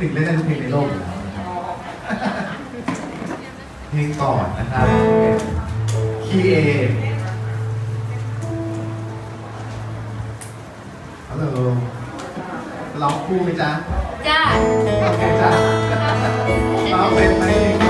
ติดแงเล่นได้ทุกเพลงในโลกอยู่แล้วนะครับเพลงก่อนนะครับคีเอฮัลโหลร้องคู่ไหมจ๊ะจ้าโอเคจ้ะร้องเป็นไหม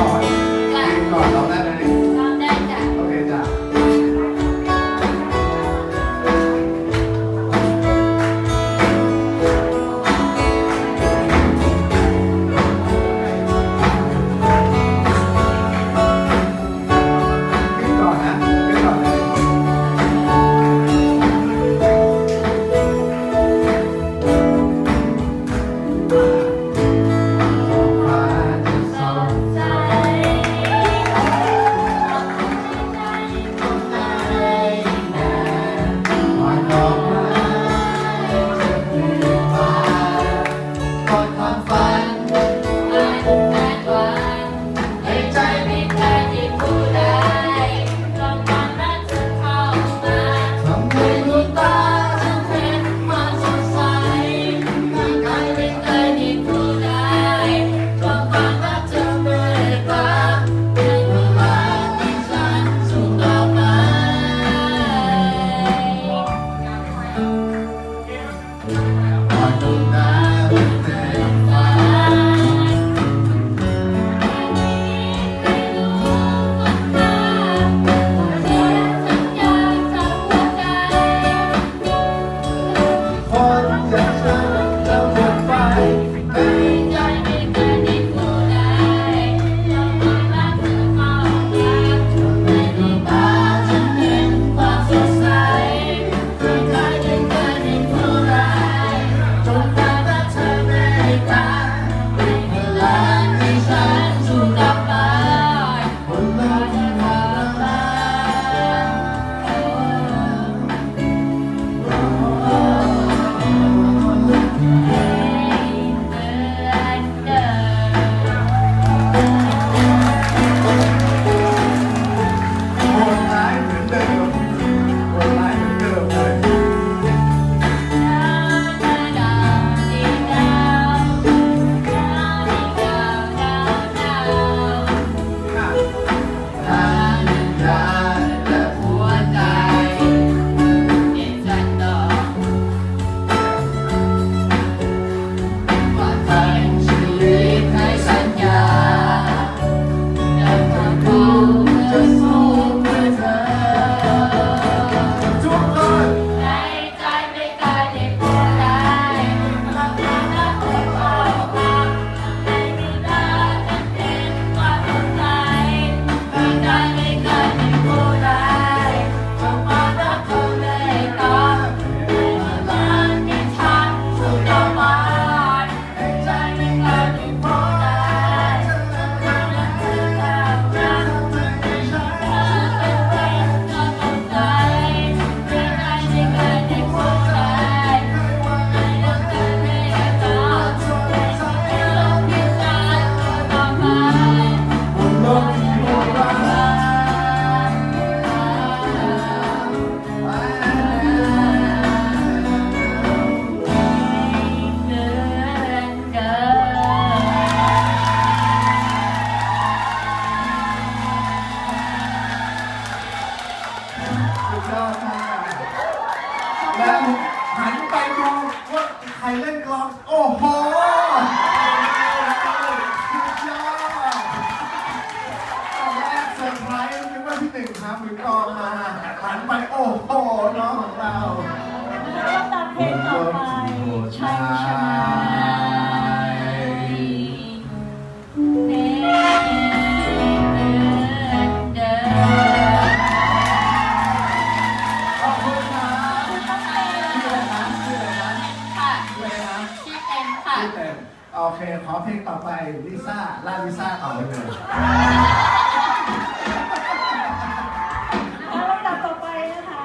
ชื่เต็มโอเค ขอเพลงต่อไปลิซ่าล่าลิซ่าต่อเลยเลยลำดับต่อไปนะคะ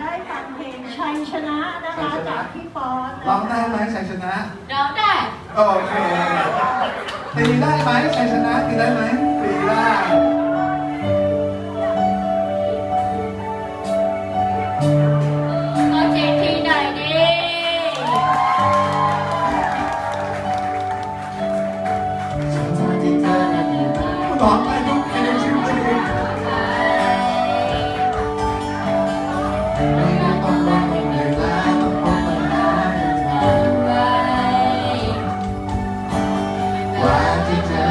ได้ฟังเพลงชัยชนะนะคะจากพี่ฟอนร้องได้ไหมชัยชนะร้องได้ โอเคตีได้ไหมชัยชนะตีได้ไหมตีได้ Mexico.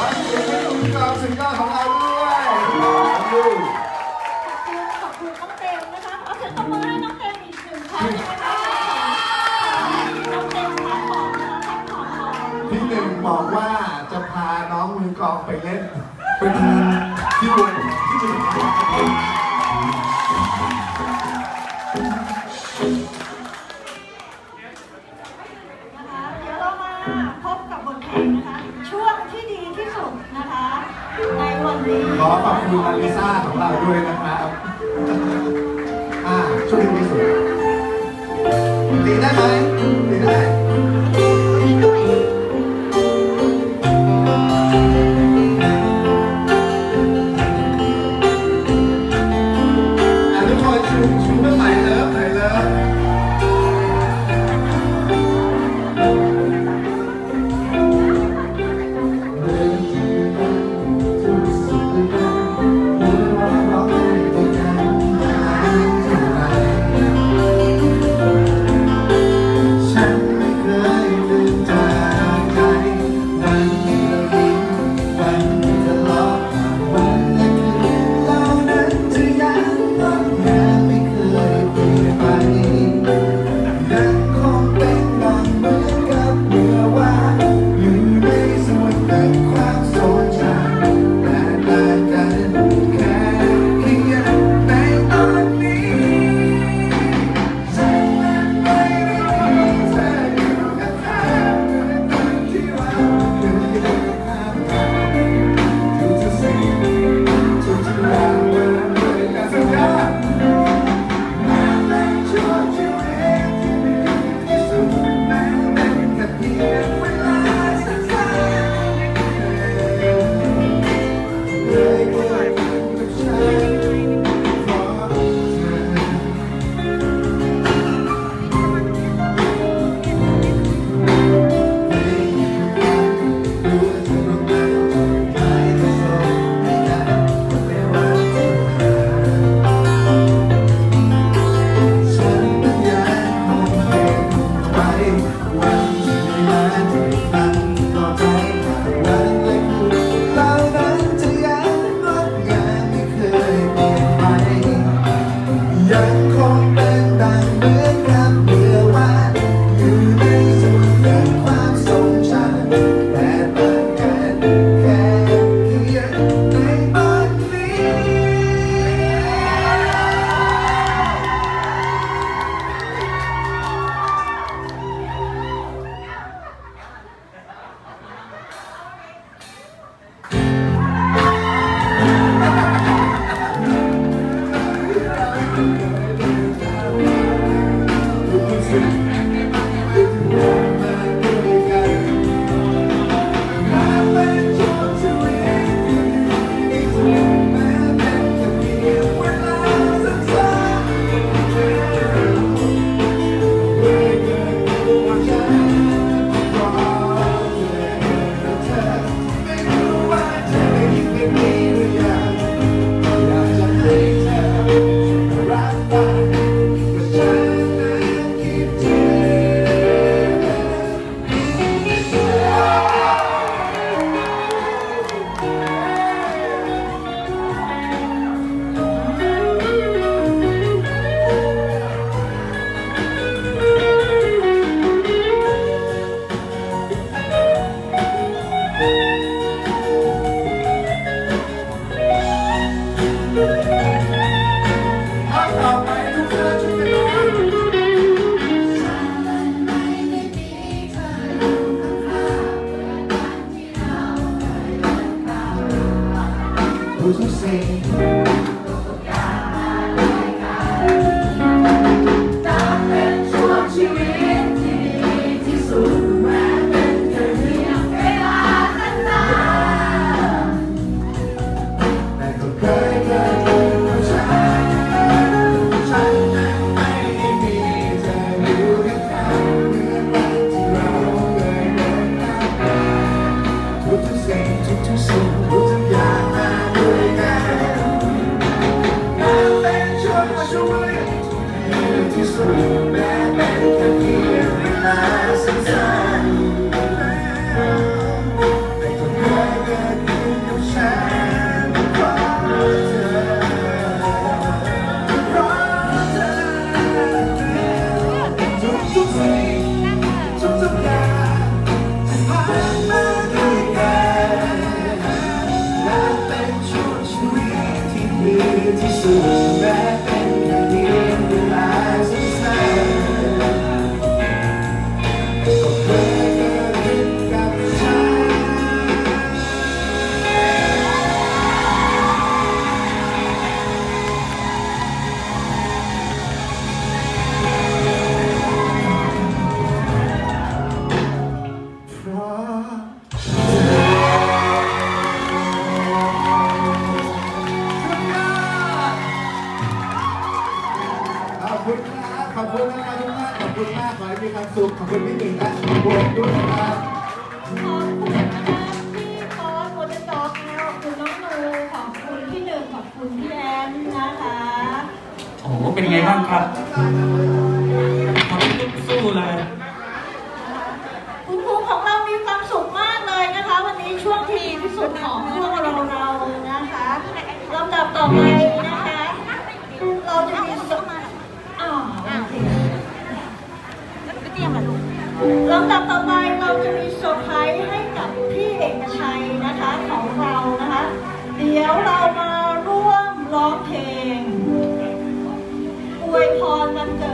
อใดูกชมสุดยอดของเราด้วยขอบคุณขอบคุณน้องเต็มนะคะขอเสียมืให้น้องเต็มอีกหนึ่งครั้น้องเต็มพี่หนึ่งบอกว่าจะพาน้องมือกองไปเล่นไป็นที่วงที่หนึ่ ขอขอบคุณาลิซ่าของเราด้วยนะครับอ่าช่วยดูที่สุดตีได้ไหมตีได้ ที่ ให้สู้เลคุณครูของเรามีความสุขมากเลยนะคะ วันนี้ช่วงที่ดีที่สุดของพวกเราเรานะคะลำดับต่อไปนะคะ เราจะมีสอ๋อโอเคลำดับต่อไปเราจะมีเซอร์ไพรส์ให้กับพี่เอกชัยนะคะของเรานะคะ เดี๋ยวเรามาร่วมร้องเพลงอวยพรวันเกิด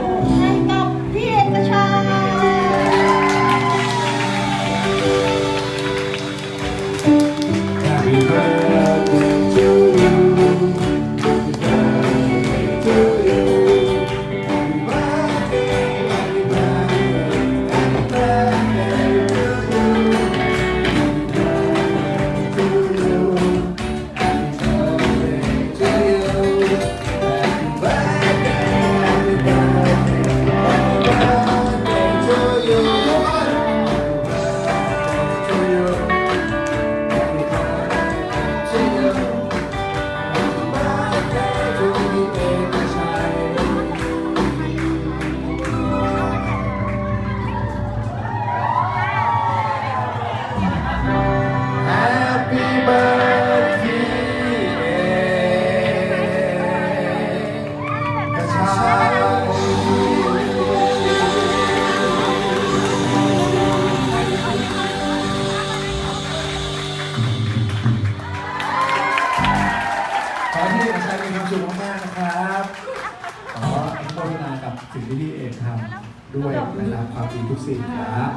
ดีทุกสิ่งครับ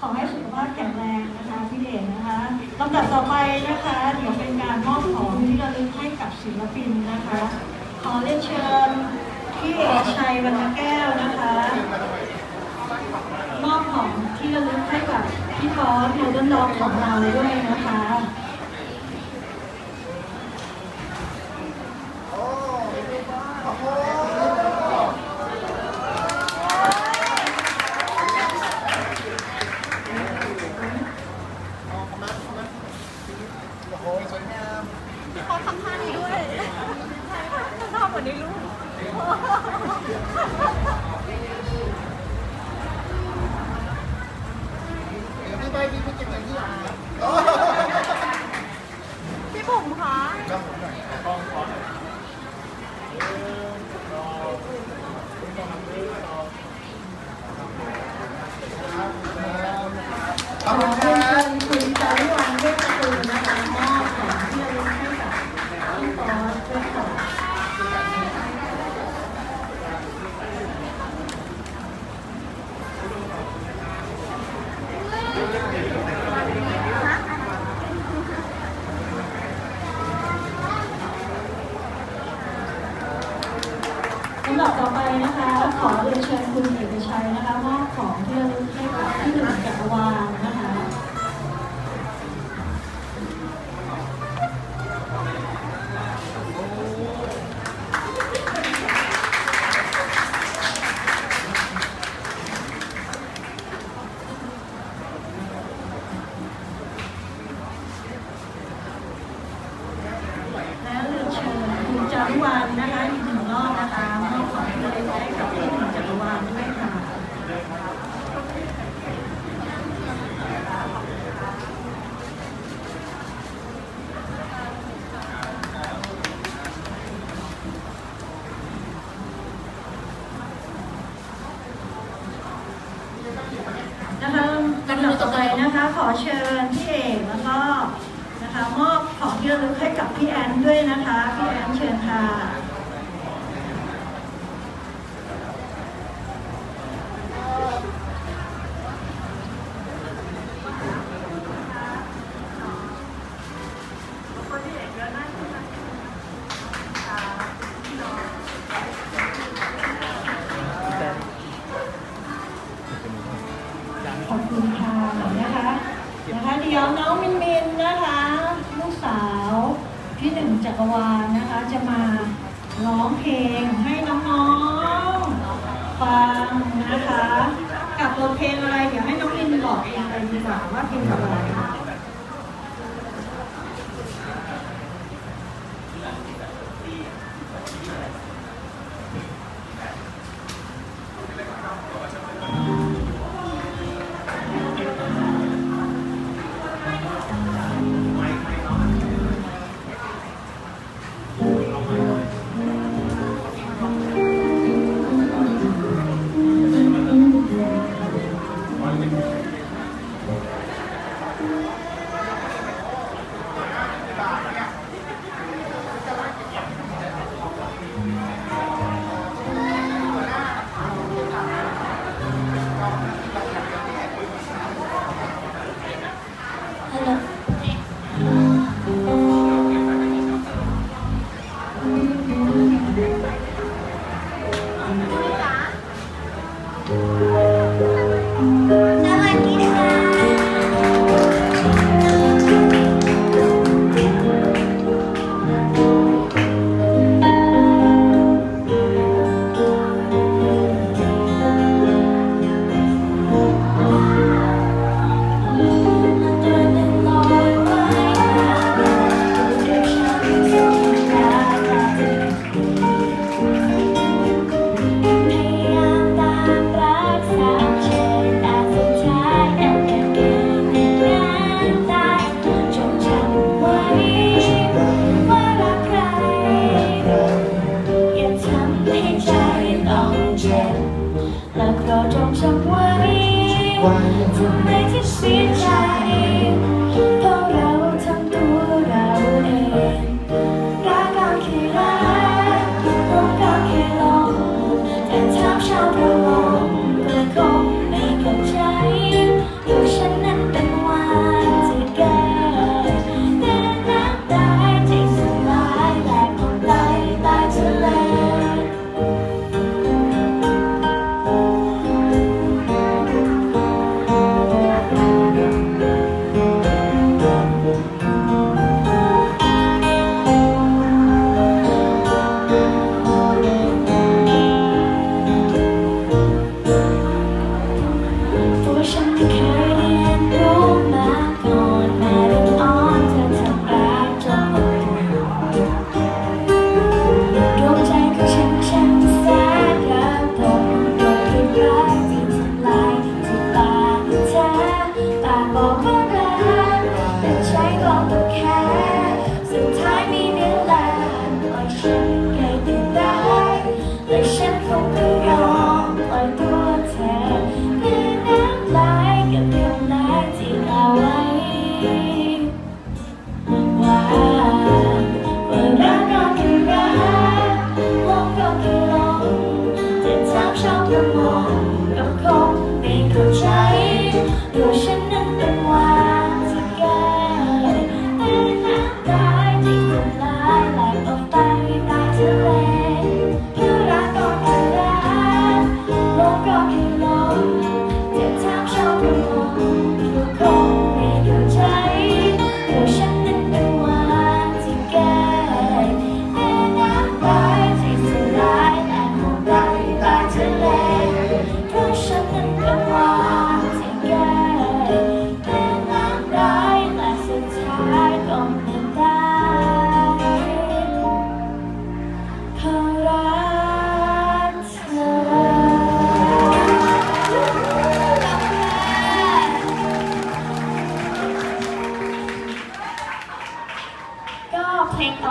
ขอให้สุขภาพแข็งแรงนะคะพี่เด่นนะคะลำดับต่อไปนะคะเดี๋ยวเป็นการมอบของที่ระลึกให้กับศิลปินนะคะ ขอเรียนเชิญพี่เอกชัยวรรณแก้วนะคะมอบของที่ระลึกให้กับพี่ฟอสโมเดิร์นดอกของเราด้วยนะคะ วันนะคะ จักรวาลนะคะ จะมาร้องเพลงให้น้องๆฟังนะคะ กับเพลงอะไร เดี๋ยวให้น้องอินบอกเองเลยดีกว่าว่าเพลงอะไร Thank you.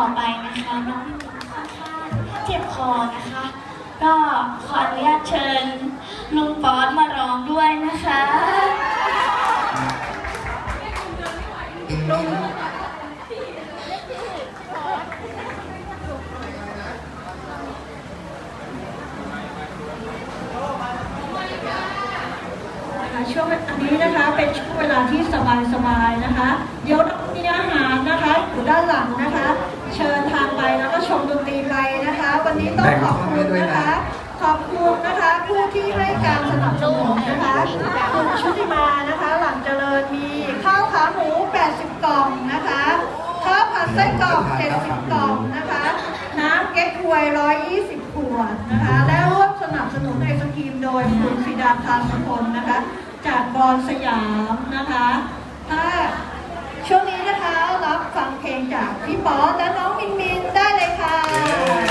ต่อไปนะคะน้องเจ็บคอนะคะ ก็ขออนุญาตเชิญลุงป๊อตมาร้องด้วยนะคะลุงช่วงอันนี้นะคะเป็นช่วงเวลาที่สบายๆนะคะ เดี๋ยวมีอาหารนะคะอยู่ด้านหลังนะคะ เชิญทางไปแล้วก็ชมดนตรีไปนะคะ วันนี้ต้องขอบคุณนะคะ ขอบคุณนะคะผู้ที่ให้การสนับสนุนนะคะคุณชุติมานะคะ หลังเจริญมีข้าวขาหมู 80 กล่องนะคะข้าวผัดไส้กรอก70 กล่องนะคะ น้ำเก๊กฮวย 120 ขวดนะคะ และร่วมสนับสนุนไอศครีมโดยคุณสิดาพานสพลนะคะ จากบอลสยามนะคะถ้า ช่วงนี้นะคะรับฟังเพลงจากพี่ป๊อและน้องมินมินได้เลยค่ะ